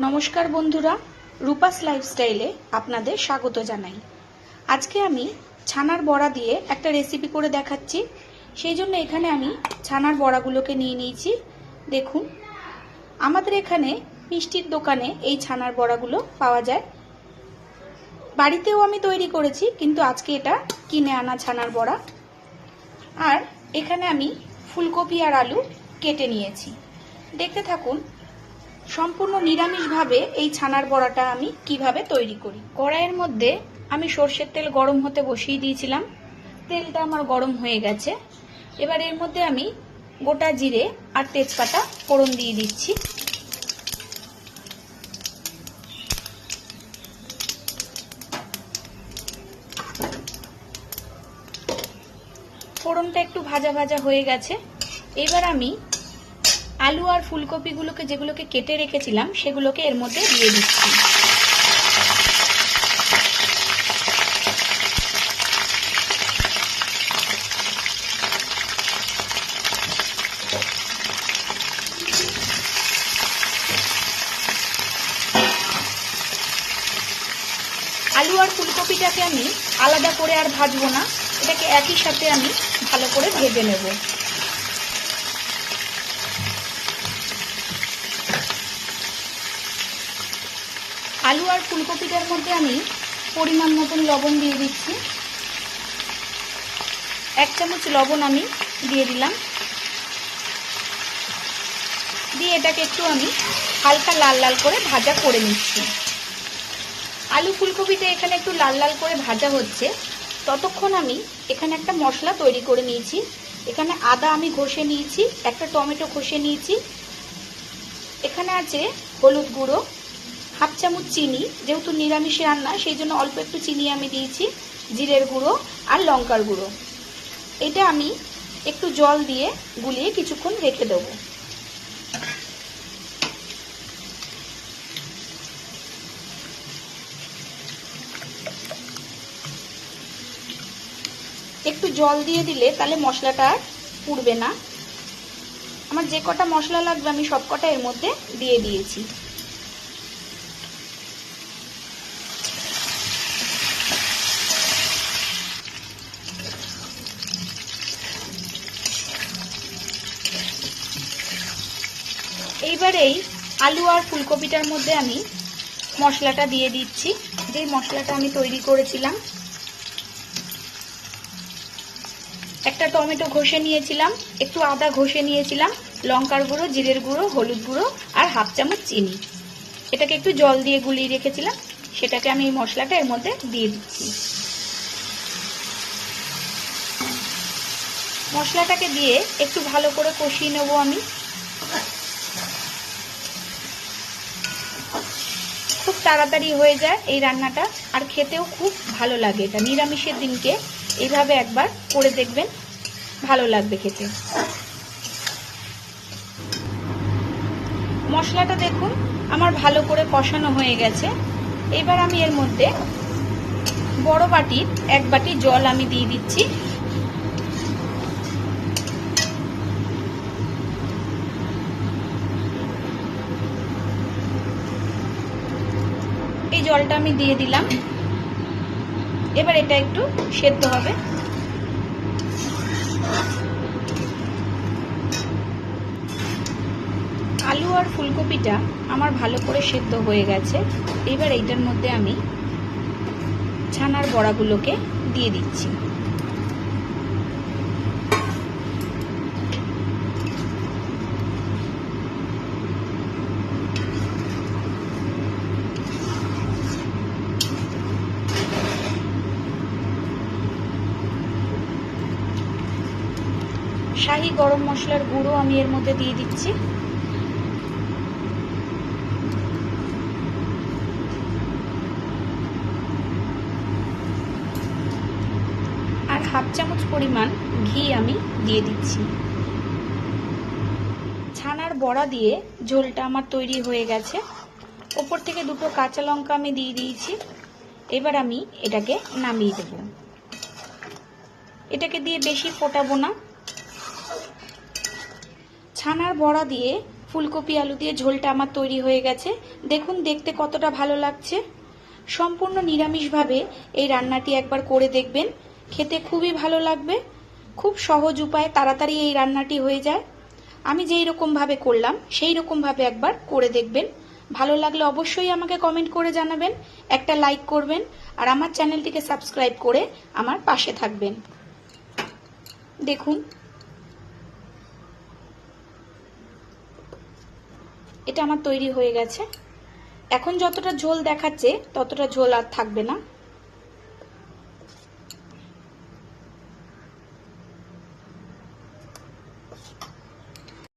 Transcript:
নমস্কার বন্ধুরা, রূপাস লাইফস্টাইলে আপনাদের স্বাগত জানাই। আজকে আমি ছানার বড়া দিয়ে একটা রেসিপি করে দেখাচ্ছি। সেই জন্য এখানে আমি ছানার বড়াগুলোকে নিয়ে নিয়েছি। দেখুন, আমাদের এখানে মিষ্টির দোকানে এই ছানার বড়াগুলো পাওয়া যায়। বাড়িতেও আমি তৈরি করেছি, কিন্তু আজকে এটা কিনে আনা ছানার বড়া। আর এখানে আমি ফুলকপি আর আলু কেটে নিয়েছি। দেখতে থাকুন সম্পূর্ণ নিরামিষভাবে এই ছানার বড়াটা আমি কীভাবে তৈরি করি? কড়াইয়ের মধ্যে আমি সর্ষের তেল গরম হতে বসিয়ে দিয়েছিলাম। তেলটা আমার গরম হয়ে গেছে। এবার এর মধ্যে আমি গোটা জিরে আর তেজপাতা ফোড়ন দিয়ে দিচ্ছি। ফোড়নটা একটু ভাজা ভাজা হয়ে গেছে। এবার আমি আলু আর ফুলকপিগুলোকে যেগুলোকে কেটে রেখেছিলাম, সেগুলোকে এর মধ্যে দিয়ে দিচ্ছি। আলু আর ফুলকপিটাকে আমি আলাদা করে আর ভাজবো না। এটাকে একই সাথে আমি ভালো করে ভেজে নেব। আলু আর ফুলকপিটার মধ্যে আমি পরিমাণ মতন লবণ দিয়ে দিচ্ছি। এক চামচ লবণ আমি দিয়ে দিলাম। দিয়ে এটাকে একটু আমি হালকা লাল লাল করে ভাজা করে নিচ্ছি। আলু ফুলকপিটা এখানে একটু লাল লাল করে ভাজা হচ্ছে। ততক্ষণ আমি এখানে একটা মশলা তৈরি করে নিয়েছি। এখানে আদা আমি ঘষে নিয়েছি, একটা টমেটো ঘষে নিয়েছি। এখানে আছে হলুদ গুঁড়ো হাফ চামচ চিনি, যেহেতু নিরামিষ রান্না, সেই জন্য অল্প একটু চিনি আমি দিয়েছি, জিরের গুঁড়ো আর লঙ্কার গুঁড়ো। এটা আমি একটু জল দিয়ে গুলিয়ে কিছুক্ষণ রেখে দেবো। একটু জল দিয়ে দিলে তাহলে মশলাটা পুড়বে না। আমার যে কটা মশলা লাগবে আমি সব কটা এর মধ্যে দিয়ে দিয়েছি। এইবার এই আলু আর ফুলকপিটার মধ্যে আমি মশলাটা দিয়ে দিচ্ছি। যে মশলাটা আমি তৈরি করেছিলাম, একটা টমেটো ঘষে নিয়েছিলাম, একটু আদা ঘষে নিয়েছিলাম, লঙ্কার গুঁড়ো, জিরের গুঁড়ো, হলুদ গুঁড়ো আর হাফ চামচ চিনি। এটাকে একটু জল দিয়ে গুলিয়ে রেখেছিলাম, সেটাকে আমি এই মশলাটা এর মধ্যে দিয়ে দিচ্ছি। মশলাটাকে দিয়ে একটু ভালো করে কষিয়ে নেব আমি। তাড়াতাড়ি হয়ে যায় এই রান্নাটা। আর খেতেও খুব ভালো লাগে এটা। নিরামিষের দিনকে এইভাবে একবার করে দেখবেন, ভালো লাগবে খেতে। মশলাটা দেখুন, আমার ভালো করে কষানো হয়ে গেছে। এবার আমি এর মধ্যে বড় বাটির এক বাটি জল আমি দিয়ে দিচ্ছি। এই জলটা আমি দিয়ে দিলাম। এবার এটা একটু সেদ্ধ হবে। আলু আর ফুলকপিটা আমার ভালো করে সেদ্ধ হয়ে গেছে। এবার এইটার মধ্যে আমি ছানার বড়াগুলোকে দিয়ে দিচ্ছি। শাহি গরম মশলার গুঁড়ো আমি এর মধ্যে দিয়ে দিচ্ছি। আর হাফ চামচ পরিমাণ ঘি আমি দিয়ে দিচ্ছি। ছানার বড়া দিয়ে ঝোলটা আমার তৈরি হয়ে গেছে। ওপর থেকে দুটো কাঁচা লঙ্কা আমি দিয়ে দিয়েছি। এবার আমি এটাকে নামিয়ে দেব। এটাকে দিয়ে বেশি ফোটাবো না। ছানার বড়া দিয়ে, ফুলকপি আলু দিয়ে ঝোলটা আমার তৈরি হয়ে গেছে। দেখুন, দেখতে কতটা ভালো লাগছে। সম্পূর্ণ নিরামিষভাবে এই রান্নাটি একবার করে দেখবেন। খেতে খুবই ভালো লাগবে। খুব সহজ উপায়ে তাড়াতাড়ি এই রান্নাটি হয়ে যায়। আমি যেই রকমভাবে করলাম, সেই রকমভাবে একবার করে দেখবেন। ভালো লাগলে অবশ্যই আমাকে কমেন্ট করে জানাবেন, একটা লাইক করবেন, আর আমার চ্যানেলটিকে সাবস্ক্রাইব করে আমার পাশে থাকবেন। দেখুন এটা আমার তৈরি হয়ে গেছে। এখন যতটা ঝোল দেখাচ্ছে ততটা ঝোল আর থাকবে না।